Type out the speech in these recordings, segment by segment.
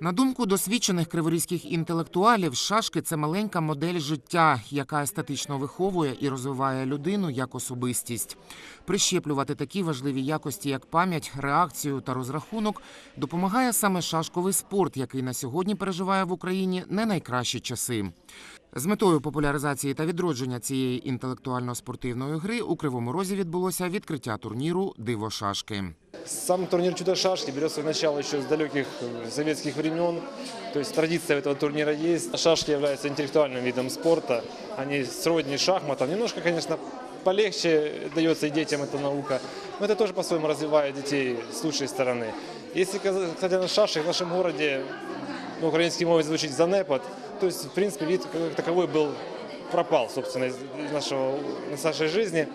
На думку досвідчених криворізьких інтелектуалів, шашки це маленька модель життя, яка естетично виховує і розвиває людину як особистість. Прищеплювати такі важливі якості, як пам'ять, реакцію та розрахунок, допомагає саме шашковий спорт, який на сьогодні переживає в Україні не найкращі часи. З метою популяризації та відродження цієї інтелектуально-спортивної гри у Кривому Розі відбулося відкриття турніру Диво шашки. Сам турнир «Чудо-шашки» берет свое начало еще с далеких э, советских времен. То есть традиция этого турнира есть. Шашки являются интеллектуальным видом спорта. Они сродни шахматам. Немножко, конечно, полегче дается и детям эта наука. Но это тоже по-своему развивает детей с лучшей стороны. Если кстати, на шашек в нашем городе, ну, украинский мовой звучит «занепад», то есть, в принципе, вид как таковой был пропал, собственно, из из нашего, из нашей жизни.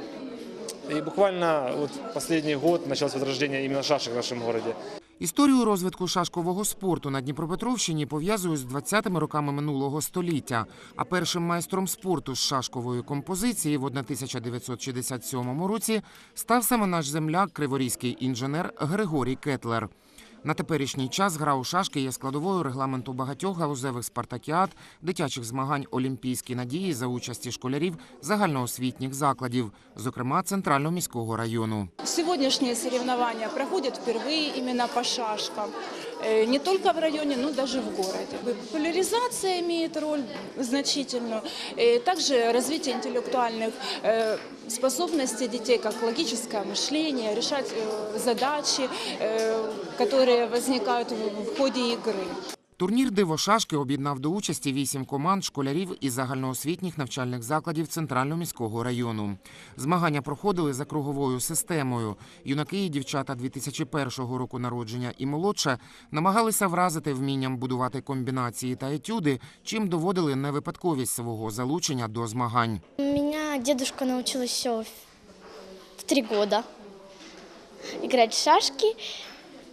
И буквально вот последний год началось возрождение именно шашек в нашем городе. Історію розвитку шашкового спорту на Дніпропетровщині пов'язують з 20-ми роками минулого століття. А першим майстром спорту з шашкової композиції в 1967 році став саме наш земляк, криворізький інженер Григорій Кетлер. На теперішній час гра у шашки є складовою регламенту багатьох галузевих спартакіад, дитячих змагань Олімпійські надії за участі школярів загальноосвітніх закладів, зокрема Центрального міського району. Сьогоднішні соревновання проходять вперше іменно по шашкам. Э, Не только в районе, но даже в городе. Популяризация имеет роль значительную. И также развитие интеллектуальных э, способностей детей, как логическое мышление, решать э, задачи, э, которые возникают в в ходе игры. Турнір Диво шашки об'єднав до участі вісім команд школярів із загальноосвітніх навчальних закладів Центрального міського району. Змагання проходили за круговою системою. Юнаки і дівчата 2001 року народження і молодше намагалися вразити вмінням будувати комбінації та етюди, чим доводили невипадковість свого залучення до змагань. Меня дедушка научил еще в три года играть в шашки.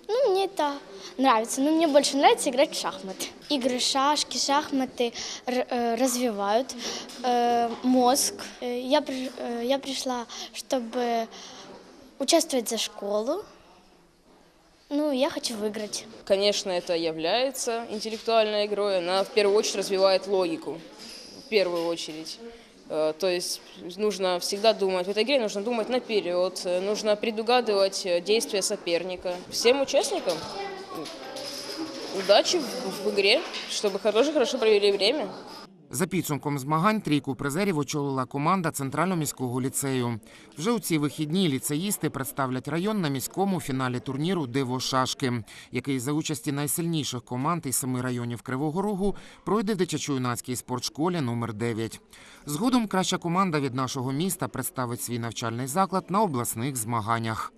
Ну, мне это нравится. Но мне больше нравится играть в шахматы. Игры шашки, шахматы р- э, развивают э, мозг. Э, Я, при- э, я пришла, чтобы участвовать за школу. Ну, я хочу выиграть. Конечно, это является интеллектуальной игрой. Она в первую очередь развивает логику. В первую очередь. Э, То есть нужно всегда думать, в этой игре нужно думать наперед, э, нужно предугадывать э, действия соперника. Всем участникам м, удачи в, в игре, чтобы тоже хорошо провели время. За підсумком змагань трійку призерів очолила команда Центрального міського ліцею. Вже у ці вихідні ліцеїсти представлять район на міському фіналі турніру Диво шашки, який за участі найсильніших команд із семи районів Кривого Рогу пройде в дитячо-юнацькій спортшколі номер 9 Згодом краща команда від нашого міста представить свій навчальний заклад на обласних змаганнях.